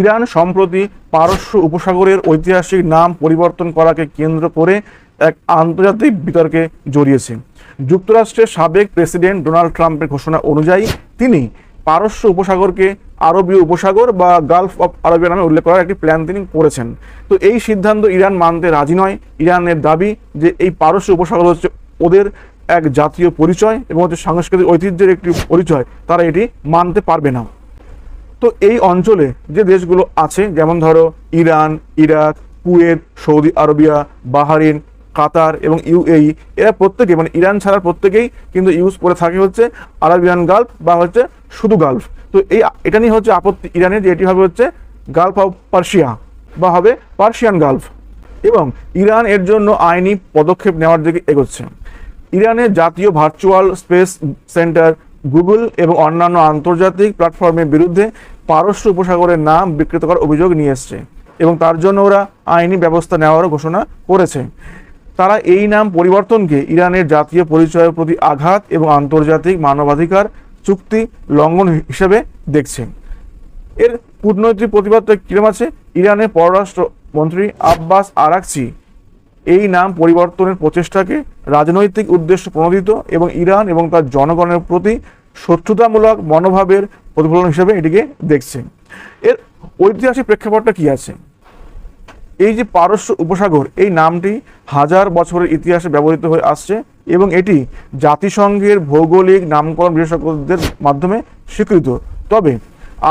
Iran সম্প্রতি পারস্য উপসাগরের ঐতিহাসিক নাম পরিবর্তন করাকে কেন্দ্র করে এক আন্তর্জাতিক বিতর্কে জড়িয়েছে। যুক্তরাষ্ট্রের সাবেক প্রেসিডেন্ট ডোনাল্ড ট্রাম্পের ঘোষণা অনুযায়ী তিনি পারস্য উপসাগরকে আরবীয় উপসাগর বা গালফ অফ আরবিয়া নামে উল্লেখ করার একটি প্ল্যান তিনি করেছেন। তো এই সিদ্ধান্ত ইরান মানতে রাজি নয়। ইরানের দাবি যে এই পারস্য উপসাগর হচ্ছে ওদের এক জাতীয় পরিচয় এবং হচ্ছে সাংস্কৃতিক ঐতিহ্যের একটি পরিচয়, তারা এটি মানতে পারবে না। তো এই অঞ্চলে যে দেশগুলো আছে, যেমন ধরো Iran, Iraq, Kuwait, Saudi Arabia, Bahrain, Qatar এবং ইউএই এরা প্রত্যেকে মানে ইরান ছাড়া প্রত্যেকেই কিন্তু ইউজ করে থাকে হচ্ছে আরাবিয়ান গালফ বা হচ্ছে শুধু গালফ। তো এই এটা নিয়ে হচ্ছে আপত্তি ইরানের যে এটি হবে হচ্ছে গালফ অফ পার্সিয়া বা হবে পার্সিয়ান গালফ। এবং ইরান এর জন্য আইনি পদক্ষেপ নেওয়ার দিকে এগোচ্ছে। ইরানের জাতীয় ভার্চুয়াল স্পেস সেন্টার গুগল এবং অন্যান্য আন্তর্জাতিক প্ল্যাটফর্মের বিরুদ্ধে পারস্য উপসাগরের নাম বিকৃত করার অভিযোগ নিয়ে এসছে এবং তার জন্য ওরা আইনি ব্যবস্থা নেওয়ারও ঘোষণা করেছে। তারা এই নাম পরিবর্তনকে ইরানের জাতীয় পরিচয়ের প্রতি আঘাত এবং আন্তর্জাতিক মানবাধিকার চুক্তি লঙ্ঘন হিসেবে দেখছে। এর কূটনৈতিক প্রতিবাদটা কিরম আছে, ইরানের পররাষ্ট্রমন্ত্রী আব্বাস আরাকচি এই নাম পরিবর্তনের প্রচেষ্টাকে রাজনৈতিক উদ্দেশ্য প্রণোদিত এবং ইরান এবং তার জনগণের প্রতি শত্রুতামূলক মনোভাবের প্রতিফলন হিসেবে এটিকে দেখছে। এর ঐতিহাসিক প্রেক্ষাপটটা কি আছে? এই যে পারস্য উপসাগর, এই নামটি হাজার বছরের ইতিহাসে ব্যবহৃত হয়ে আসছে এবং এটি জাতিসংঘের ভৌগোলিক নামকরণ বিশেষজ্ঞদের মাধ্যমে স্বীকৃত। তবে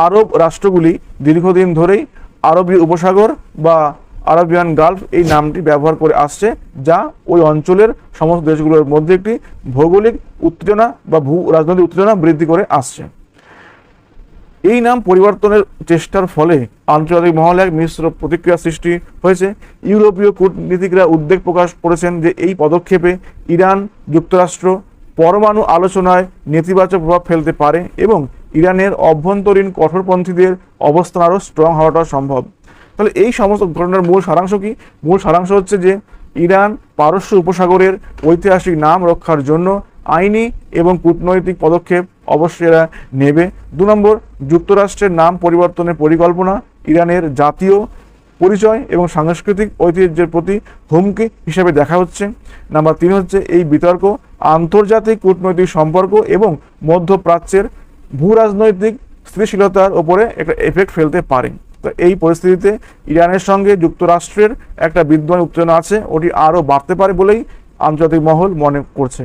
আরব রাষ্ট্রগুলি দীর্ঘদিন ধরেই আরবীয় উপসাগর বা আরবিয়ান গালফ এই নামটি ব্যবহার করে আসছে, যা ওই অঞ্চলের সমস্ত দেশগুলোর মধ্যে একটি ভৌগোলিক উত্তেজনা বা ভূ রাজনৈতিক উত্তেজনা বৃদ্ধি করে আসছে। এই নাম পরিবর্তনের চেষ্টার ফলে আন্তর্জাতিক মহলে এক মিশ্র প্রতিক্রিয়া সৃষ্টি হয়েছে। ইউরোপীয় কূটনীতিকরা উদ্বেগ প্রকাশ করেছেন যে এই পদক্ষেপে ইরান যুক্তরাষ্ট্র পরমাণু আলোচনায় নেতিবাচক প্রভাব ফেলতে পারে এবং ইরানের অভ্যন্তরীণ কঠোরপন্থীদের অবস্থান আরও স্ট্রং হওয়াটা সম্ভব। তাহলে এই সমস্ত ঘটনার মূল সারাংশ কি? মূল সারাংশ হচ্ছে যে ইরান পারস্য উপসাগরের ঐতিহাসিক নাম রক্ষার জন্য আইনি এবং কূটনৈতিক পদক্ষেপ অবশ্যই এরা নেবে। দু নম্বর, যুক্তরাষ্ট্রের নাম পরিবর্তনের পরিকল্পনা, ইরানের জাতীয় পরিচয় এবং সাংস্কৃতিক ঐতিহ্যের প্রতি হুমকি হিসেবে দেখা হচ্ছে। নাম্বার তিন হচ্ছে এই বিতর্ক, আন্তর্জাতিক কূটনৈতিক সম্পর্ক এবং মধ্যপ্রাচ্যের ভূ রাজনৈতিক স্থিতিশীলতার ওপরে একটা এফেক্ট ফেলতে পারে। তো এই পরিস্থিতিতে ইরানের সঙ্গে যুক্তরাষ্ট্রের একটা বিদ্যমান উত্তেজনা আছে, ওটি আরও বাড়তে পারে বলেই আন্তর্জাতিক মহল মনে করছে।